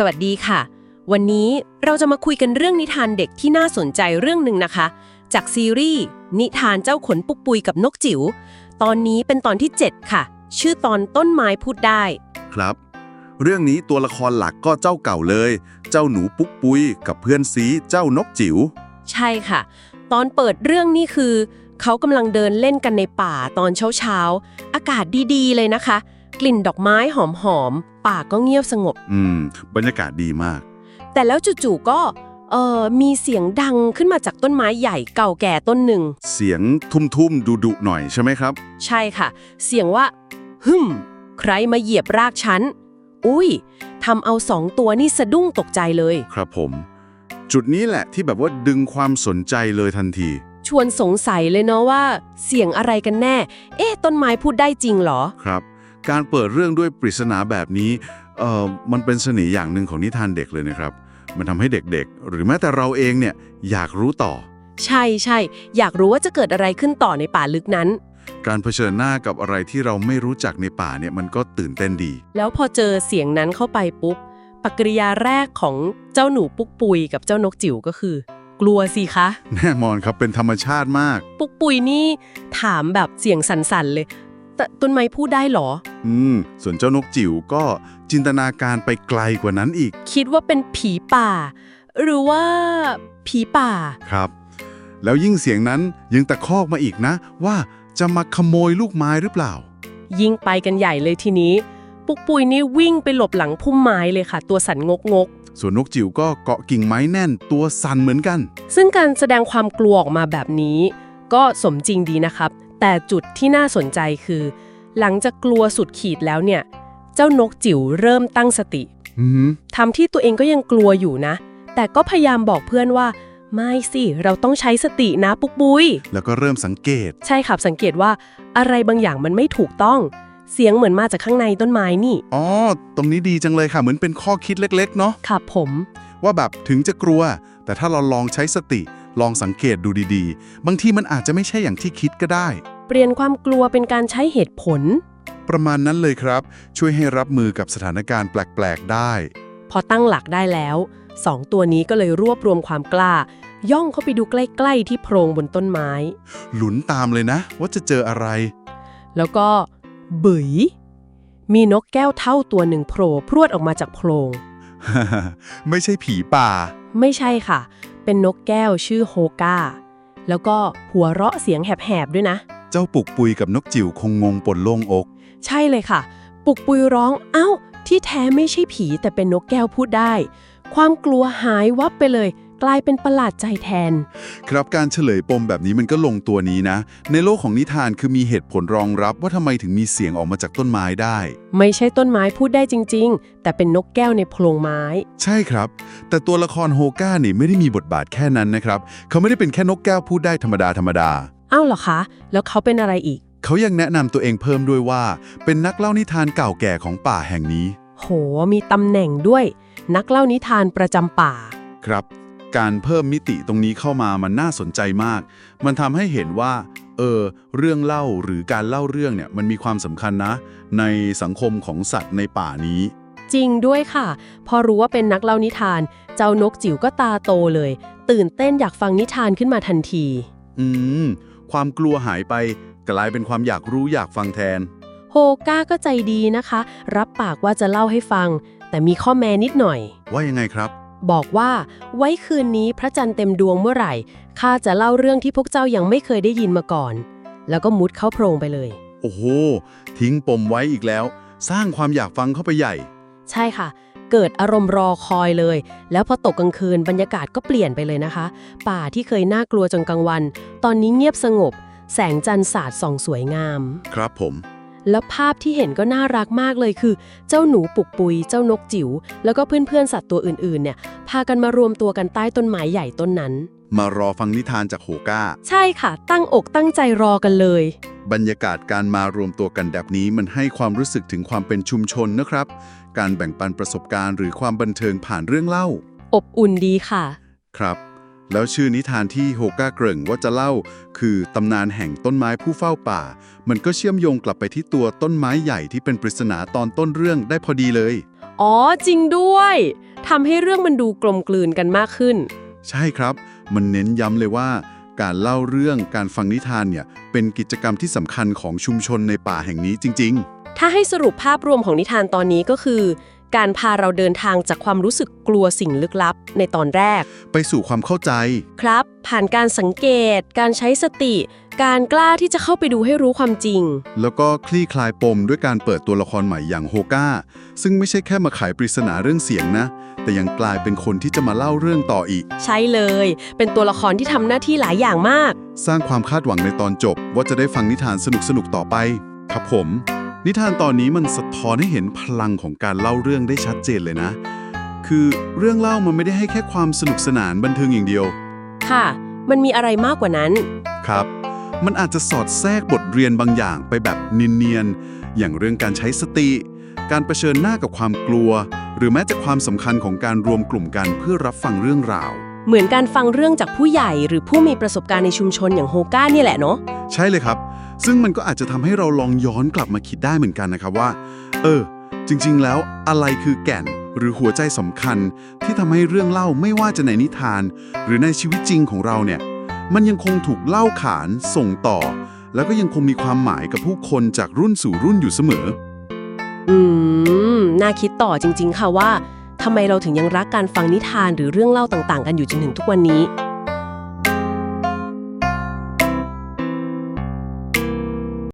สวัสดีค่ะ วันนี้เราจะมาคุยกันเรื่องนิทานเด็กที่น่าสนใจเรื่องหนึ่งนะคะ จากซีรีส์นิทานเจ้าขนปุกปุยกับนกจิ๋วตอนนี้เป็นตอนที่ 7 ค่ะ ชื่อตอนต้นไม้พูดได้ ครับ เรื่องนี้ตัวละครหลักก็เจ้าเก่าเลย เจ้าหนูปุ๊กปุยกับเพื่อนซีเจ้านกจิ๋วใช่ค่ะ ตอนเปิดเรื่องนี่คือ เขากำลังเดินเล่นกันในป่าตอนเช้าๆอากาศดีๆเลยนะคะ กลิ่นดอกไม้หอมๆ ป่าก็เงียบสงบ อืม บรรยากาศดีมาก แต่แล้วจู่ๆก็เอ่อมีเสียงดังขึ้นมาจากต้นไม้ใหญ่เก่าแก่ต้นหนึ่ง เสียงทุ่มๆดุๆหน่อยใช่ไหมครับ ใช่ค่ะ เสียงว่าฮึมใครมาเหยียบรากฉัน อุ้ยทำเอาสองตัวนี่สะดุ้งตกใจเลย ครับผม จุดนี้แหละที่แบบว่าดึงความสนใจเลยทันที ชวนสงสัยเลยเนาะว่า เสียงอะไรกันแน่ เอ๊ะ ต้นไม้พูดได้จริงเหรอ ครับ การเปิดเรื่องด้วยปริศนาแบบนี้เอ่อมันเป็นเสน่ห์อย่างหนึ่งของนิทานเด็กเลยนะครับ มันทำให้เด็กๆ หรือแม้แต่เราเองเนี่ยอยากรู้ต่อ ใช่ใช่ อยากรู้ว่าจะเกิดอะไรขึ้นต่อในป่าลึกนั้น การเผชิญหน้ากับอะไรที่เราไม่รู้จักในป่าเนี่ยมันก็ตื่นเต้นดี แล้วพอเจอเสียงนั้นเข้าไปปุ๊บ ปฏิกิริยาแรกของเจ้าหนูปุกปุยกับเจ้านกจิ๋วก็คือ กลัวสิคะ แน่นอนครับเป็นธรรมชาติมาก ปุกปุยนี่ถามแบบเสียงสั่นๆเลย แต่ต้นไม้พูดได้เหรอ อืม ส่วนเจ้านกจิ๋วก็จินตนาการไปไกลกว่านั้นอีก คิดว่าเป็นผีป่า หรือว่าผีป่า ครับ แล้วยิ่งเสียงนั้นยังตะคอกมาอีกนะ ว่าจะมาขโมยลูกไม้หรือเปล่า ยิ่งไปกันใหญ่เลยทีนี้ ปุกปุยนี่วิ่งไปหลบหลังพุ่มไม้เลยค่ะ ตัวสั่นงกงกส่วนนกจิ๋วก็เกาะกิ่งไม้แน่นตัวสั่นเหมือนกันๆซึ่งการแสดงความกลัวออกมาแบบนี้ ก็สมจริงดีนะครับ แต่จุดที่น่าสนใจคือ หลังจากกลัวสุดขีดแล้วเนี่ย เจ้านกจิ๋วเริ่มตั้งสติอือหือทำที่ตัวเองก็ยังกลัวอยู่นะ แต่ก็พยายามบอกเพื่อนว่า ไม่สิเราต้องใช้สตินะปุกปุย แล้วก็เริ่มสังเกต ใช่ครับสังเกตว่าอะไรบางอย่างมันไม่ถูกต้อง เสียงเหมือนมาจากข้างในต้นไม้นี่ อ๋อ ตรงนี้ดีจังเลยค่ะ เหมือนเป็นข้อคิดเล็ก ๆ เนาะครับผม ว่าแบบถึงจะกลัว แต่ถ้าเราลองใช้สติ ลองสังเกตดูดีๆ บางทีมันอาจจะไม่ใช่อย่างที่คิดก็ได้ เปลี่ยนความกลัวเป็นการใช้เหตุผล ประมาณนั้นเลยครับ ช่วยให้รับมือกับสถานการณ์แปลกๆได้ พอตั้งหลักได้แล้วสองตัวนี้ก็เลยรวบรวมความกล้า ย่องเข้าไปดูใกล้ๆที่โพรงบนต้นไม้ หลุนตามเลยนะ ว่าจะเจออะไร แล้วก็บึ๋ยมีนกแก้วเท่าตัวหนึ่งโผล่พรวดออกมาจากโพรง ไม่ใช่ผีป่า ไม่ใช่ค่ะ เป็นนกแก้วชื่อโฮกาแล้วก็หัวเราะเสียงแหบๆด้วยนะ เจ้าปุกปุยกับนกจิ๋วคงงงปนโล่งอก ใช่เลยค่ะ ปุกปุยร้องเอ้า ที่แท้ไม่ใช่ผีแต่เป็นนกแก้วพูดได้ ความกลัวหายวับไปเลย กลายเป็นประหลาดใจแทน ครับการเฉลยปมแบบนี้มันก็ลงตัวนี้นะ ในโลกของนิทานคือมีเหตุผลรองรับว่าทำไมถึงมีเสียงออกมาจากต้นไม้ได้ ไม่ใช่ต้นไม้พูดได้จริง ๆ แต่เป็นนกแก้วในโพรงไม้ ใช่ครับ แต่ตัวละครโฮก้านี่ไม่ได้มีบทบาทแค่นั้นนะครับ เขาไม่ได้เป็นแค่นกแก้วพูดได้ธรรมดาธรรมดาเอ้าเหรอคะ แล้วเขาเป็นอะไรอีก เขายังแนะนำตัวเองเพิ่มด้วยว่า เป็นนักเล่านิทานเก่าแก่ของป่าแห่งนี้ โห มีตำแหน่งด้วย นักเล่านิทานประจำป่า ครับ การเพิ่มมิติตรงนี้เข้ามามันน่าสนใจมาก มันทำให้เห็นว่า เออ เรื่องเล่าหรือการเล่าเรื่องเนี่ยมันมีความสำคัญนะ ในสังคมของสัตว์ในป่านี้ จริงด้วยค่ะ พอรู้ว่าเป็นนักเล่านิทาน เจ้านกจิ๋วก็ตาโตเลย ตื่นเต้นอยากฟังนิทานขึ้นมาทันที อืม ความกลัวหายไป กลายเป็นความอยากรู้อยากฟังแทน โฮก้าก็ใจดีนะคะ รับปากว่าจะเล่าให้ฟัง แต่มีข้อแม้นิดหน่อย ว่ายังไงครับ บอกว่าไว้คืนนี้พระจันทร์เต็มดวงเมื่อไหร่ข้าจะเล่าเรื่องที่พวกเจ้ายังไม่เคยได้ยินมาก่อน แล้วก็มุดเข้าโพรงไปเลย โอ้โห ทิ้งปมไว้อีกแล้ว สร้างความอยากฟังเข้าไปใหญ่ ใช่ค่ะ เกิดอารมณ์รอคอยเลย แล้วพอตกกลางคืนบรรยากาศก็เปลี่ยนไปเลยนะคะ ป่าที่เคยน่ากลัวจนกลางวัน ตอนนี้เงียบสงบ แสงจันทร์สาดส่องสวยงาม ครับผม แล้วภาพที่เห็นก็น่ารักมากเลยคือ เจ้าหนูปุกปุย เจ้านกจิ๋วแล้วก็เพื่อนๆสัตว์ตัวอื่นๆเนี่ยพากันมารวมตัวกันใต้ต้นไม้ใหญ่ต้นนั้น มารอฟังนิทานจากโฮก้า ใช่ค่ะ ตั้งอกตั้งใจรอกันเลย บรรยากาศการมารวมตัวกันแบบนี้มันให้ความรู้สึกถึงความเป็นชุมชนนะครับ การแบ่งปันประสบการณ์หรือความบันเทิงผ่านเรื่องเล่า อบอุ่นดีค่ะ ครับ แล้วชื่อนิทานที่โฮก้าเกริ่งว่าจะเล่า คือตำนานแห่งต้นไม้ผู้เฝ้าป่า มันก็เชื่อมโยงกลับไปที่ตัวต้นไม้ใหญ่ที่เป็นปริศนาตอนต้นเรื่องได้พอดีเลย อ๋อจริงด้วยทำให้เรื่องมันดูกลมกลืนกันมากขึ้น ใช่ครับ มันเน้นย้ำเลยว่า การเล่าเรื่องการฟังนิทานเนี่ยเป็นกิจกรรมที่สำคัญของชุมชนในป่าแห่งนี้จริงถ้าให้สรุปภาพรวมของนิทานตอนนี้ก็คือ การพาเราเดินทางจากความรู้สึกกลัวสิ่งลึกลับในตอนแรกๆไปสู่ความเข้าใจ ครับ ผ่านการสังเกต การใช้สติ การกล้าที่จะเข้าไปดูให้รู้ความจริง แล้วก็คลี่คลายปมด้วยการเปิดตัวละครใหม่อย่างโฮก้า ซึ่งไม่ใช่แค่มาไขปริศนาเรื่องเสียงนะ แต่ยังกลายเป็นคนที่จะมาเล่าเรื่องต่ออีก ใช่เลย เป็นตัวละครที่ทำหน้าที่หลายอย่างมาก สร้างความคาดหวังในตอนจบว่าจะได้ฟังนิทานสนุกๆต่อไป ครับผม นิทานตอนนี้มันสะท้อนให้เห็นพลังของการเล่าเรื่องได้ชัดเจนเลยนะ คือเรื่องเล่ามันไม่ได้ให้แค่ความสนุกสนานบันเทิงอย่างเดียว ค่ะ มันมีอะไรมากกว่านั้น ครับ มันอาจจะสอดแทรกบทเรียนบางอย่างไปแบบเนียนๆ อย่างเรื่องการใช้สติ การเผชิญหน้ากับความกลัว หรือแม้แต่ความสำคัญของการรวมกลุ่มกันเพื่อรับฟังเรื่องราว เหมือนการฟังเรื่องจากผู้ใหญ่หรือผู้มีประสบการณ์ในชุมชนอย่างโฮก้าเนี่ยแหละเนาะ ใช่เลยครับ ซึ่งมันก็อาจจะทำให้เราลองย้อนกลับมาคิดได้เหมือนกันนะครับว่า เออ จริงๆ แล้วอะไรคือแก่นหรือหัวใจสำคัญ ที่ทำให้เรื่องเล่าไม่ว่าจะในนิทาน หรือในชีวิตจริงของเราเนี่ย มันยังคงถูกเล่าขานส่งต่อ แล้วก็ยังคงมีความหมายกับผู้คนจากรุ่นสู่รุ่นอยู่เสมอ อืม น่าคิดต่อจริง ๆ ค่ะว่าทำไมเราถึงยังรักการฟังนิทานหรือเรื่องเล่าต่าง ๆ กันอยู่จนถึงทุกวันนี้